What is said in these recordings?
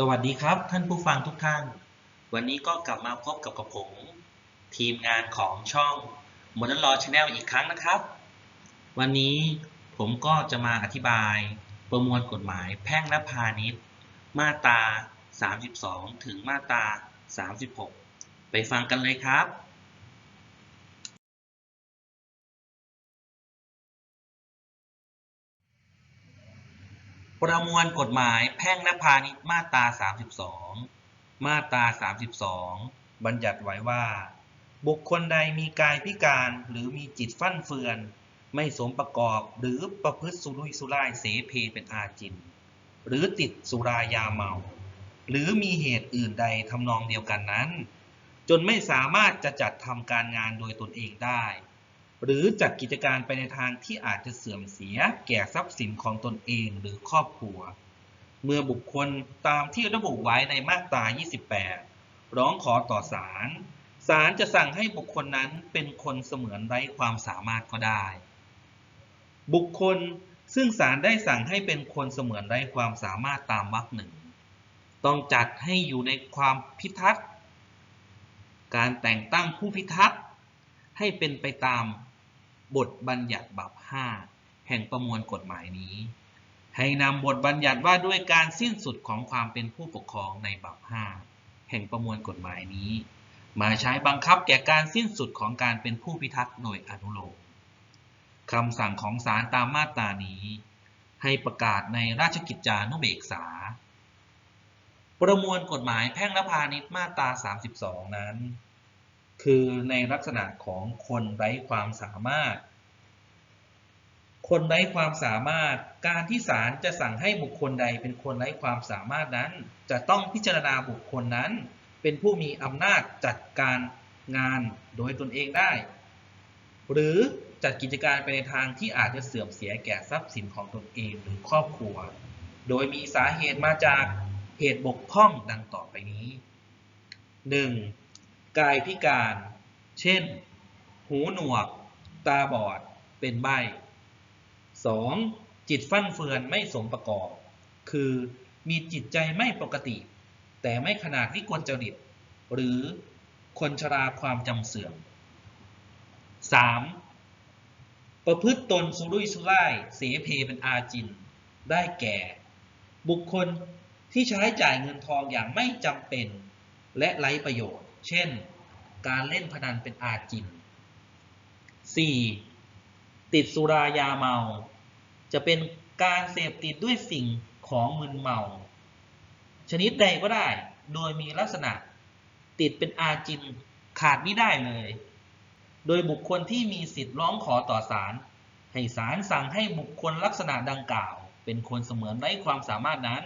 สวัสดีครับท่านผู้ฟังทุกท่าน วันนี้ก็กลับมาพบกับกับผม ทีมงานของช่อง Modern Law Channel อีกครั้งนะครับ วันนี้ผมก็จะมาอธิบายประมวลกฎหมายแพ่งและพาณิชย์ มาตรา 32 ถึงมาตรา 36 ไปฟังกันเลยครับ ประมวลกฎหมายแพ่งและพาณิชย์มาตรา 32 มาตรา 32 บัญญัติไว้ว่า บุคคลใดมีกายพิการหรือมีจิตฟั่นเฟือน ไม่สมประกอบหรือประพฤติสุรุ่ยสุร่ายเสเพเป็นอาจิน หรือติดสุรายาเมา หรือมีเหตุอื่นใดทำนองเดียวกันนั้น จนไม่สามารถจะจัดทำการงานโดยตนเองได้ หรือจัดกิจการไปในทางที่อาจจะเสื่อมเสียแก่ทรัพย์สินของตนเองหรือครอบครัว เมื่อบุคคลตามที่ระบุไว้ในมาตรา 28 ร้องขอต่อศาล ศาลจะสั่งให้บุคคลนั้นเป็นคนเสมือนไร้ความสามารถก็ได้ บุคคลซึ่งศาลได้สั่งให้เป็นคนเสมือนไร้ความสามารถตามวรรคหนึ่ง ต้องจัดให้อยู่ในความพิทักษ์ การแต่งตั้งผู้พิทักษ์ให้เป็นไปตาม บทบัญญัติบัพ5แห่งประมวลกฎหมายนี้ ให้นำบทบัญญัติว่าด้วยการสิ้นสุดของความเป็นผู้ปกครองในบัพ5แห่งประมวลกฎหมายนี้ มาใช้บังคับแก่การสิ้นสุดของการเป็นผู้พิทักษ์โดยอนุโลมคำสั่งของศาลตามมาตรานี้ ให้ประกาศในราชกิจจานุเบกษา ประมวลกฎหมายแพ่งและพาณิชย์มาตรา 32 นั้น คือในลักษณะของคนไร้ความสามารถ คนไร้ความสามารถ การที่ศาลจะสั่งให้บุคคลใดเป็นคนไร้ความสามารถนั้น จะต้องพิจารณาบุคคลนั้น เป็นผู้มีอำนาจจัดการงานโดยตนเองได้ หรือจัดกิจการไปในทางที่อาจจะเสื่อมเสียแก่ทรัพย์สินของตนเองหรือครอบครัว โดยมีสาเหตุมาจากเหตุบกพร่องดังต่อไปนี้ 1. กายพิการ เช่น หูหนวก ตาบอด เป็นใบ 2. จิตฟั่นเฟือนไม่สมประกอบ คือมีจิตใจไม่ปกติ แต่ไม่ขนาดวิกลจริต หรือคนชราความจำเสื่อม 3. ประพฤติตนสุรุ่ยสุร่าย เสเพเป็นอาจิน ได้แก่ บุคคลที่ใช้จ่ายเงินทองอย่างไม่จำเป็น และไร้ประโยชน์ เช่น การเล่นพนันเป็นอาจิน 4. ติดสุรายาเมา จะเป็นการเสพติดด้วยสิ่งของมึนเมา ชนิดใดก็ได้ โดยมีลักษณะติดเป็นอาจินขาดไม่ได้เลย โดยบุคคลที่มีสิทธิ์ร้องขอต่อศาลให้ศาลสั่งให้บุคคลลักษณะดังกล่าว เป็นคนเสมือนไร้ความสามารถนั้น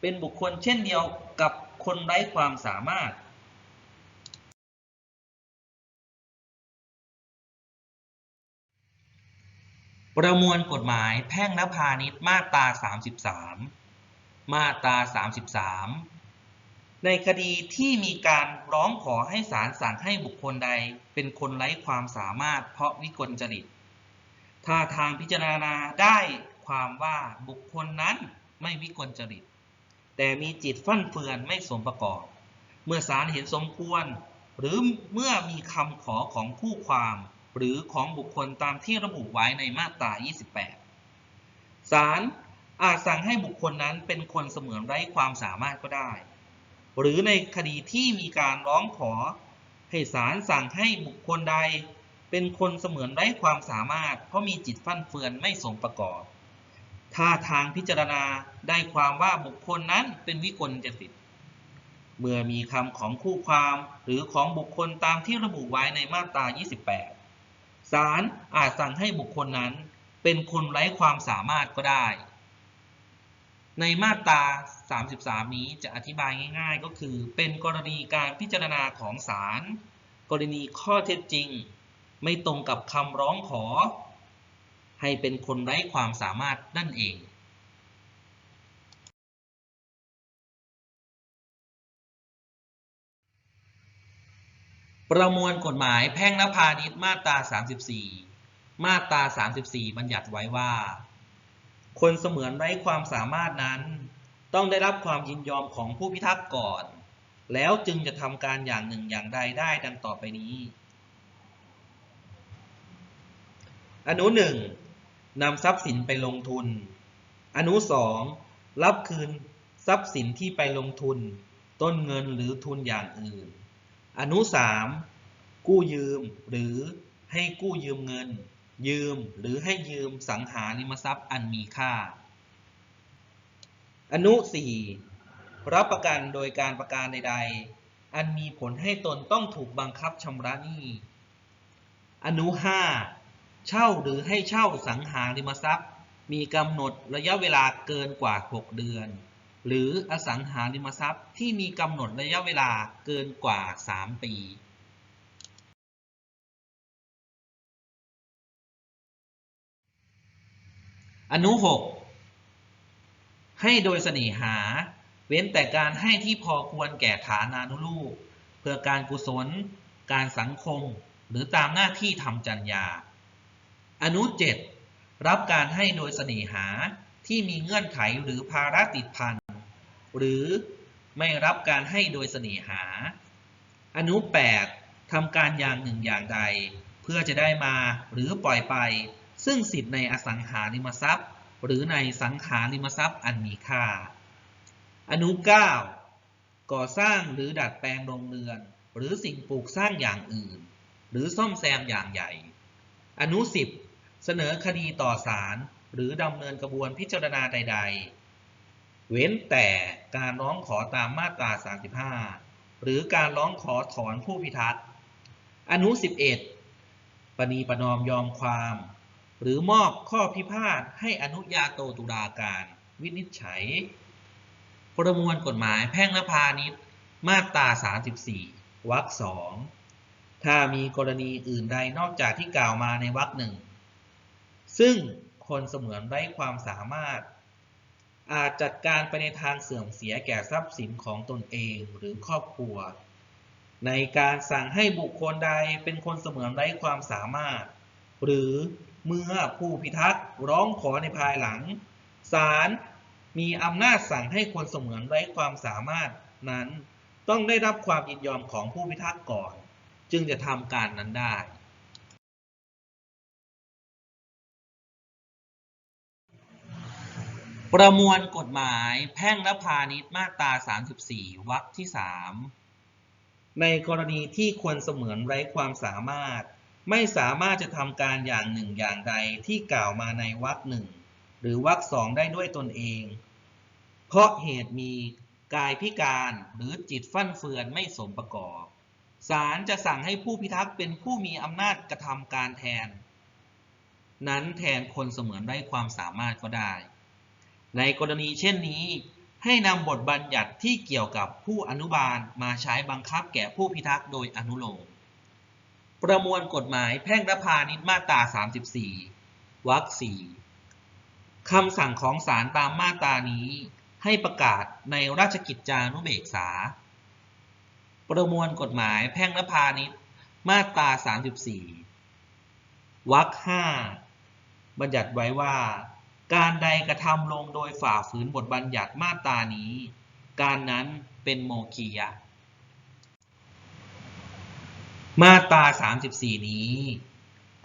เป็นบุคคลเช่นเดียวกับคนไร้ความสามารถ ประมวลกฎหมายแพ่งและพาณิชย์มาตรา 33 มาตรา 33 ในคดีที่มีการร้องขอให้ศาลสั่งให้บุคคลใด เป็นคนไร้ความสามารถเพราะวิกลจริต ถ้าทางพิจารณาได้ความว่าบุคคลนั้นไม่วิกลจริต แต่มีจิตฟั่นเฟือนไม่สมประกอบ เมื่อศาลเห็นสมควร หรือเมื่อมีคำขอของคู่ความ หรือของบุคคลตามที่ระบุไว้ในมาตรา 28 ศาลอาจสั่งให้บุคคลนั้นเป็นคนเสมือนไร้ความสามารถก็ได้ หรือในคดีที่มีการร้องขอ ให้ศาลสั่งให้บุคคลใด เป็นคนเสมือนไร้ความสามารถ เพราะมีจิตฟั่นเฟือนไม่สมประกอบ ถ้าทางพิจารณาได้ความว่าบุคคลนั้นเป็นวิกลจริตเมื่อมีคำของคู่ความหรือของบุคคลตามที่ระบุไว้ในมาตรา 28 ศาลอาจสั่งให้บุคคลนั้นเป็นคนไร้ความสามารถก็ได้ ในมาตรา 33 นี้จะอธิบายง่าย ๆ ก็คือ เป็นกรณีการพิจารณาของศาลกรณีข้อเท็จจริง ไม่ตรงกับคำร้องขอ ให้เป็นคนไร้ความสามารถนั่นเอง ประมวลกฎหมายแพ่งและพาณิชย์มาตรา 34 มาตรา 34 บัญญัติไว้ว่า คนเสมือนไร้ความสามารถนั้น ต้องได้รับความยินยอมของผู้พิทักษ์ก่อน แล้วจึงจะทำการอย่างหนึ่งอย่างใดได้ดังต่อไปนี้ อนุหนึ่งนำทรัพย์สินไปลงทุน อนุสองรับคืนทรัพย์สินที่ไปลงทุน ต้นเงินหรือทุนอย่างอื่น อนุสามกู้ยืมหรือให้กู้ยืมเงิน ยืมหรือให้ยืมสังหาริมทรัพย์อันมีค่า อนุสี่รับประกันโดยการประการใด ๆ อันมีผลให้ตนต้องถูกบังคับชำระหนี้ อนุห้าเช่าหรือให้เช่าสังหาริมทรัพย์ มีกำหนดระยะเวลาเกินกว่า 6 เดือน หรืออสังหาริมทรัพย์ที่มีกำหนดระยะเวลาเกินกว่า 3 ปีอนุ 6 ให้โดยเสน่หา เว้นแต่การให้ที่พอควรแก่ฐานานุรูปเพื่อการกุศล การสังคม หรือตามหน้าที่ทำจัญญา อนุ 7 รับการให้โดยเสน่หาที่มีเงื่อนไขหรือภาระติดพัน หรือไม่รับการให้โดยเสน่หา อนุ 8ทำการอย่างหนึ่งอย่างใด เพื่อจะได้มาหรือปล่อยไป ซึ่งสิทธิ์ในอสังหาริมทรัพย์ หรือในสังหาริมทรัพย์อันมีค่า อนุ 9 ก่อสร้างหรือดัดแปลงโรงเรือน หรือสิ่งปลูกสร้างอย่างอื่น หรือซ่อมแซมอย่างใหญ่ อนุ 10 เสนอคดีต่อศาลหรือดำเนินกระบวนพิจารณาใด ๆ เว้นแต่ การร้องขอตามมาตรา 35 หรือการร้องขอถอนผู้พิทักษ์ อนุ 11 ปณีประนอมยอมความ หรือมอบข้อพิพาทให้อนุญาโตตุลาการ วินิจฉัย ประมวลกฎหมายแพ่งและพาณิชย์ มาตรา 34 วรรคสองถ้ามีกรณีอื่นใดนอกจากที่กล่าวมาในวรรคหนึ่ง ซึ่งคนเสมือนไร้ความสามารถ อาจจัดการไปในทางเสื่อมเสียแก่ทรัพย์สินของตนเองหรือครอบครัว ในการสั่งให้บุคคลใดเป็นคนเสมือนไร้ความสามารถ หรือเมื่อผู้พิทักษ์ร้องขอในภายหลังศาลมีอำนาจสั่งให้คนเสมือนไร้ความสามารถนั้น ต้องได้รับความยินยอมของผู้พิทักษ์ก่อน จึงจะทำการนั้นได้ ประมวลกฎหมายแพ่งและพาณิชย์มาตรา 34 วรรคที่ 3 ในกรณีที่ควรเสมือนไร้ความสามารถ ไม่สามารถจะทำการอย่างหนึ่งอย่างใดที่กล่าวมาในวรรคหนึ่งหรือวรรคสองได้ด้วยตนเอง เพราะเหตุมีกายพิการหรือจิตฟั่นเฟือนไม่สมประกอบศาลจะสั่งให้ผู้พิทักษ์เป็นผู้มีอำนาจกระทำการแทน นั้นแทนคนเสมือนไร้ความสามารถก็ได้ ในกรณีเช่นนี้ ให้นำบทบัญญัติที่เกี่ยวกับผู้อนุบาลมาใช้บังคับแก่ผู้พิทักษ์โดยอนุโลม ประมวลกฎหมายแพ่งและพาณิชย์มาตรา 34 วรรคสี่คำสั่งของศาลตามมาตรานี้ ให้ประกาศในราชกิจจานุเบกษา ประมวลกฎหมายแพ่งและพาณิชย์มาตรา 34 วรรคห้าบัญญัติไว้ว่า การใดกระทำลงโดยฝ่าฝืนบทบัญญัติมาตรานี้ การนั้นเป็นโมคียะ มาตรา 34 นี้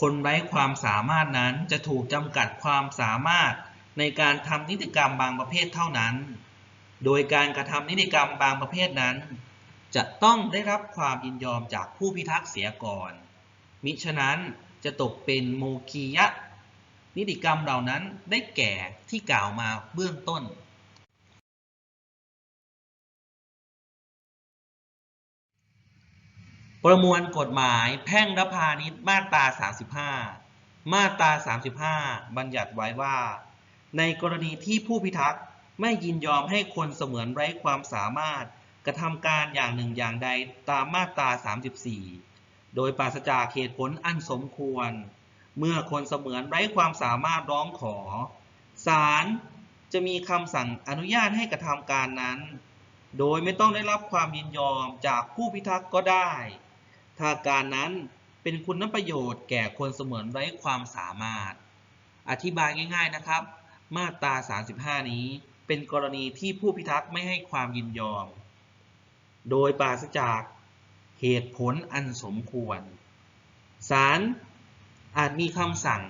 คนไร้ความสามารถนั้นจะถูกจำกัดความสามารถในการทำนิติกรรมบางประเภทเท่านั้น โดยการกระทำนิติกรรมบางประเภทนั้น จะต้องได้รับความยินยอมจากผู้พิทักษ์เสียก่อน มิฉะนั้นจะตกเป็นโมคียะ นิติกรรมเหล่านั้นได้แก่ที่กล่าวมาเบื้องต้นประมวลกฎหมายแพ่งและพาณิชย์มาตรา 35 มาตรา 35 บัญญัติไว้ว่า ในกรณีที่ผู้พิทักษ์ไม่ยินยอมให้คนเสมือนไร้ความสามารถกระทำการอย่างหนึ่งอย่างใดตามมาตรา 34 โดยปราศจากเหตุผลอันสมควร เมื่อคนเสมือนไร้ความสามารถร้องขอ ศาลจะมีคำสั่งอนุญาตให้กระทำการนั้น โดยไม่ต้องได้รับความยินยอมจากผู้พิทักษ์ก็ได้ ถ้าการนั้นเป็นคุณประโยชน์แก่คนเสมือนไร้ความสามารถ อธิบายง่าย ๆนะครับ มาตรา 35 นี้เป็นกรณีที่ผู้พิทักษ์ไม่ให้ความยินยอม โดยปราศจากเหตุผลอันสมควร ศาล อาจมีคำสั่ง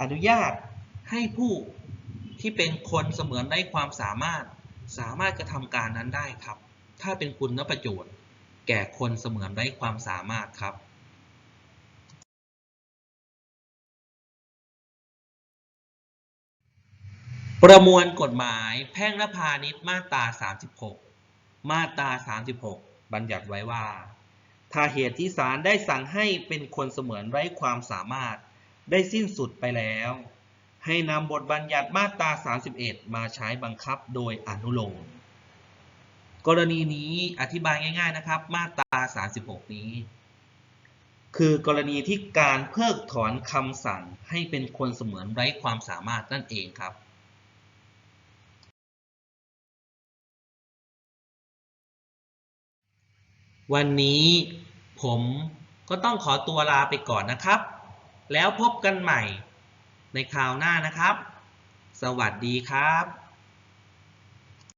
อนุญาตให้ผู้ที่เป็นคนเสมือนไร้ความสามารถ สามารถกระทำการนั้นได้ครับ ถ้าเป็นคุณนประโยชน์ แก่คนเสมือนไร้ความสามารถครับประมวลกฎหมายแพ่งและพาณิชย์มาตรา 36 มาตรา 36 บัญญัติไว้ว่า ถ้าเหตุที่ศาลได้สั่งให้เป็นคนเสมือนไร้ความสามารถ ได้สิ้นสุดไปแล้ว ให้นำบทบัญญัติมาตรา 31 มาใช้บังคับโดยอนุโลมกรณีนี้อธิบายง่าย ๆนะครับ มาตรา 36 นี้ คือกรณีที่การเพิกถอนคำสั่งให้เป็นคนเสมือนไร้ความสามารถนั่นเองครับวันนี้ผมก็ต้องขอตัวลาไปก่อนนะครับ แล้วพบกันใหม่ในคราวหน้านะครับ สวัสดีครับ